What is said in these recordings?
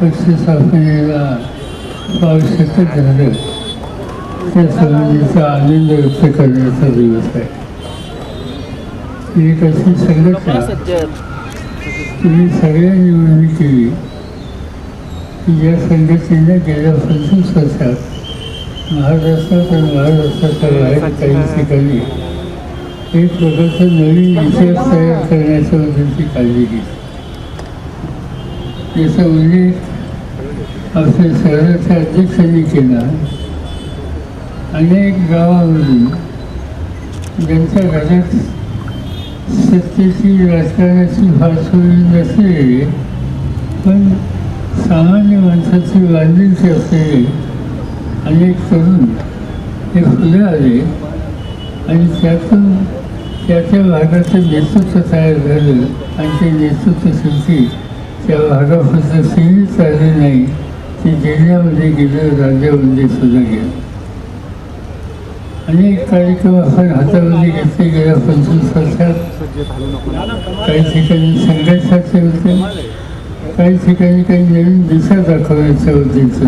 पक्ष स्थापनेला आवश्यक झालं. त्या संबंधीचा आनंद व्यक्त करण्याचा दिवस आहे. एक अशी संघटना तुम्ही सगळ्यांनी मिळून केली. की या संघटनेने गेल्या पंचवीस वर्षात महाराष्ट्रात आणि महाराष्ट्राच्या बाहेर काही ठिकाणी एक प्रकारचा नवीन इतिहास तयार करण्याच्या बद्दलची काळजी घेतली याचा उल्लेख आपल्या शहराच्या अध्यक्षांनी केला अनेक गावामधून ज्यांच्या घरात सत्तेची राजकारणाची फारसोळी नसलेली पण सामान्य माणसाची बांधिलची असलेले अनेक तरुण हे फुलं आले आणि त्यातून त्या त्या भागाचं नेतृत्व तयार झालं. आणि ते नेतृत्व शेवटी त्या भागापुरतं सीमित राहिले नाही. ते जिल्ह्यामध्ये गेलं राज्यामध्ये सुद्धा गेलं. अनेक कार्यक्रम आपण हातामध्ये घेतले गेल्या पंचवीस वर्षात. काही ठिकाणी संघर्षाचे होते. काही ठिकाणी काही नवीन दिशा दाखवण्याच्या उद्देश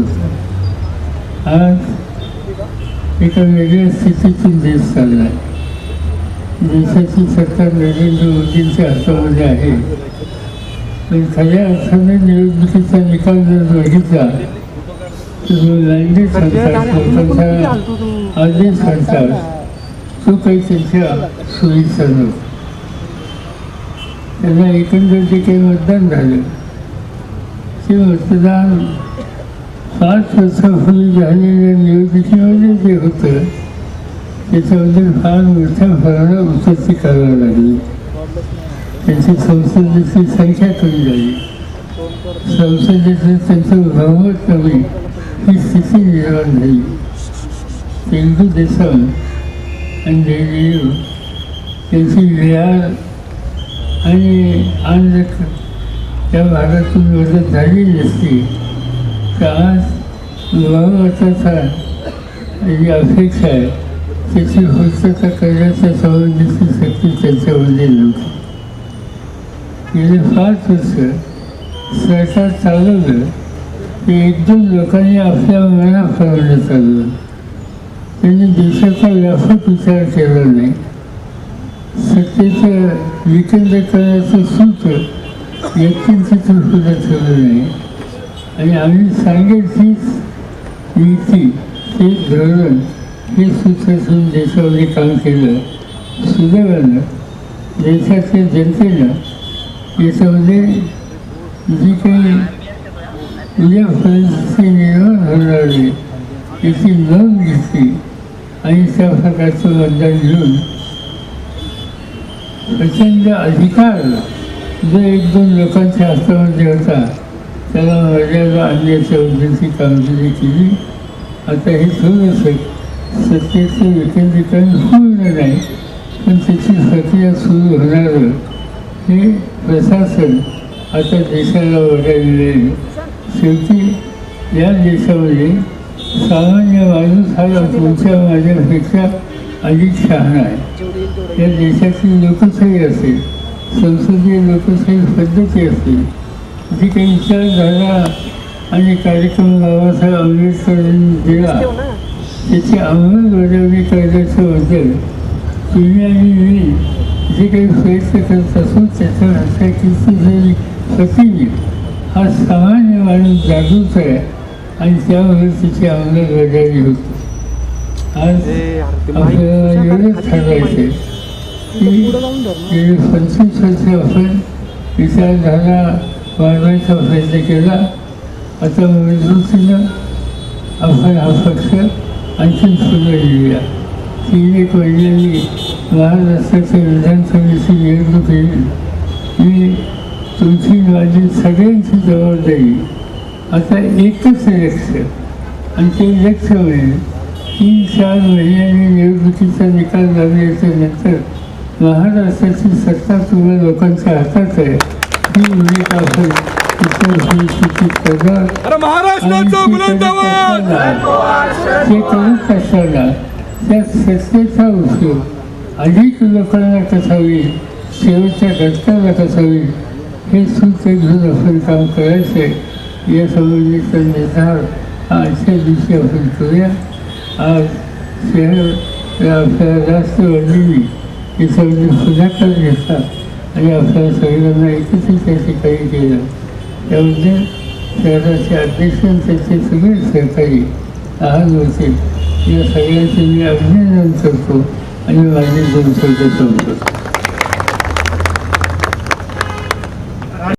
आज एका वेगळ्या स्थितीतून देश चालला आहे. देशाची सरकार नरेंद्र मोदींच्या हातामध्ये आहे. पण खऱ्या अर्थाने निवडणुकीचा निकाल जर बघितला तर लांडे सांगतात लोकांचा आदेश सांगतात तो काही त्यांच्या सोयीचा नव्हता त्यांना एकंदर जे काही मतदान झालं. ते मतदान पाच वर्षापूर्वी झालेल्या निवडणुकीमध्ये जे होतं त्याच्याबद्दल फार मोठ्या प्रमाणात उत्पत्ती करावी लागली. त्यांची संसदेची संख्या कमी झाली संसदेचं त्यांचं बहुमत कमी ही स्थिती निर्माण झाली. तेलगू देशम आणि जयदेव त्यांची विहार आणि आंध्र त्या भागातून मदत झाली नसती तर आज बहुमताचा जी अपेक्षा आहे त्याची पूर्तता करण्याच्या संबंधीची शक्ती त्यांच्यामध्ये नव्हती. गेले पाच वर्ष सरकार चालवलं ते एक दोन लोकांनी आपल्या मना हरवलं चाललं त्यांनी देशाचा व्यापक विचार केला नाही. सत्तेचं विकेंद्रीकरणाचं सूत्र व्यक्तींचं सुद्धा ठेवलं नाही. आणि आम्ही सांगेल तीच नीती ते धोरण हे सूत्र ठेवून देशामध्ये काम केलं. सुदैवानं देशाच्या जनतेनं याच्यामध्ये जी काही या परिस्थिती निर्माण होणार आहे याची नोंद घेतली आणि त्या प्रकारचं मतदान घेऊन प्रचंड अधिकार जो एक दोन लोकांच्या हातामध्ये होता त्याला मर्यादा आणण्याच्या उद्देशी कामगिरी केली आता हे थोडंसं सत्तेचं विकेंद्रीकरण पूर्ण नाही पण त्याची प्रक्रिया सुरू होणार हे प्रशासन आता देशाला बघायला आहे शेवटी या देशामध्ये सामान्य माणूस हा तुमच्या माझ्यापेक्षा अधिक शहाणा आहे. या देशाची लोकशाही असेल संसदीय लोकशाही पद्धती असेल जी काही विचारधारा आणि कार्यक्रम बाबासाहेब आंबेडकरांनी दिला त्याची अंमलबजावणी करण्याच्या बद्दल तुम्ही आणि मी जे काही प्रयत्न करत असू त्याचा अर्थ किती प्रतिनिधी हा सामान्य माणूस जागृत आहे आणि त्यामुळे तिची अंमलबजावणी होते. आज आपल्याला एवढंच ठरवायचं की गेली पंचवीस वर्ष आपण विचारधारा वाढवायचा प्रयत्न केला. आता मजबूतीनं आपण हा पक्ष आणखीन पुढे घेऊया तीन एक महिन्यांनी महाराष्ट्राच्या विधानसभेची निवडणूक येईल मी तुमची माझी सगळ्यांची जबाबदारी आता एकच लक्ष आणि ते लक्ष म्हणजे तीन चार महिन्यांनी निवडणुकीचा निकाल लागल्याच्या नंतर महाराष्ट्राची सत्ता तुम्हा लोकांच्या हातात आहे ही भूमिका आपण इतर ते करत असताना त्या सत्तेचा उपयोग अधिक लोकांना कसावी शेवटच्या घटकाला कसावी हे सूत्र घेऊन आपण काम करायचं. या संबंधीचा निर्धार आजच्या दिवशी आपण करूया. आज शहर आपल्याला राष्ट्रवादीने हे सगळे पुढाकार घेतला आणि आपल्या सगळ्यांना एकत्रित त्या ठिकाणी केलं. त्यामध्ये शहराचे अध्यक्ष त्याचे सगळे सहकारी लहान होते. या सगळ्यांचे मी अभिनंदन करतो. आणि माझे दोन शब्द संपतो